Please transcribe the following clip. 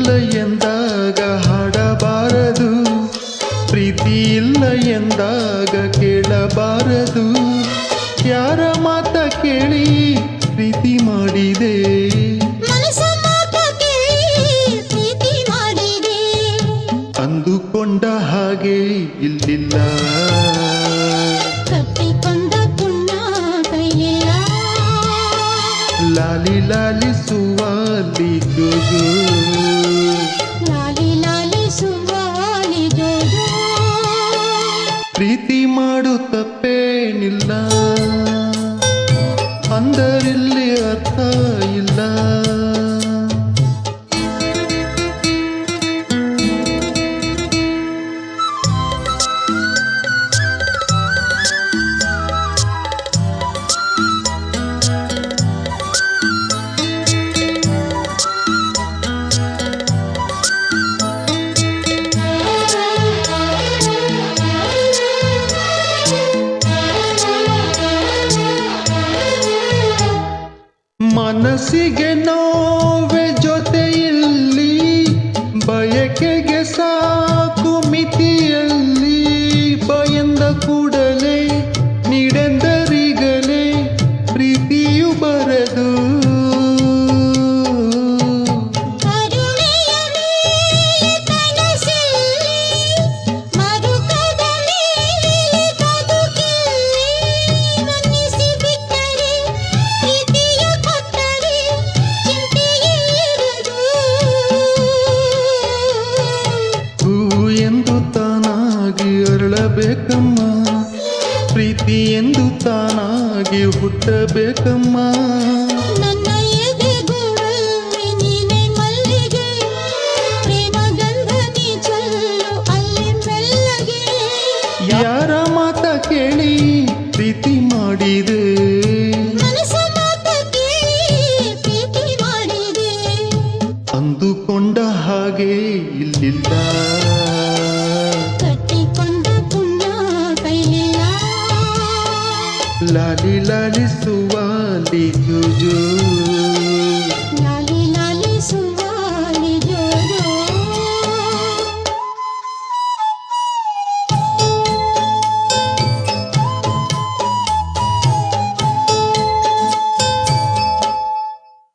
ಮನವಿಲ್ಲ ಎಂದಾಗ ಹಾಡಬಾರದು. ಪ್ರೀತಿ ಇಲ್ಲ ಎಂದಾಗ ಕೇಳಬಾರದು. ಯಾರ ಮಾತ ಕೇಳಿ ಪ್ರೀತಿ ಮಾಡಿದೆ. ಮನಸ್ಸ ಮಾತ ಕೇಳಿ ಪ್ರೀತಿ ಮಾಡಿದೆ. ಅಂದುಕೊಂಡ ಹಾಗೆ ಇಲ್ಲಿಲ್ಲ. ಕಟ್ಟಿಕೊಂಡ ಲಾಲಿ ಲಾಲಿಸುವಲ್ಲಿ ಜೋಜೋ. ಲಾಲಿ ಲಾಲಿ ಸುವಾಲಿ ಜೋಜೋ. ಪ್ರೀತಿ ಮಾಡು ತಪ್ಪೇನಿಲ್ಲ. ಅಂದರಿಲ್ಲಿ ಅರ್ಥ ಇಲ್ಲ. गे नौ वे जो ಎಂದು ತಾನಾಗಿ ಅರಳಬೇಕಮ್ಮ. ಪ್ರೀತಿ ಎಂದು ತಾನಾಗಿ ಹುಟ್ಟಬೇಕಮ್ಮ. ಯಾರ ಮಾತ ಕೇಳಿ ಪ್ರೀತಿ ಮಾಡಿದೆ. ಮನಸ್ಸ ಮಾತ ಕೇಳಿ ಪ್ರೀತಿ ಮಾಡಿದೆ. ಅಂದುಕೊಂಡ ಹಾಗೆ ಇಲ್ಲಿಲ್ಲ. ಲಾಲಿ ಲಾಲಿಸುವ ಜೋಜೋ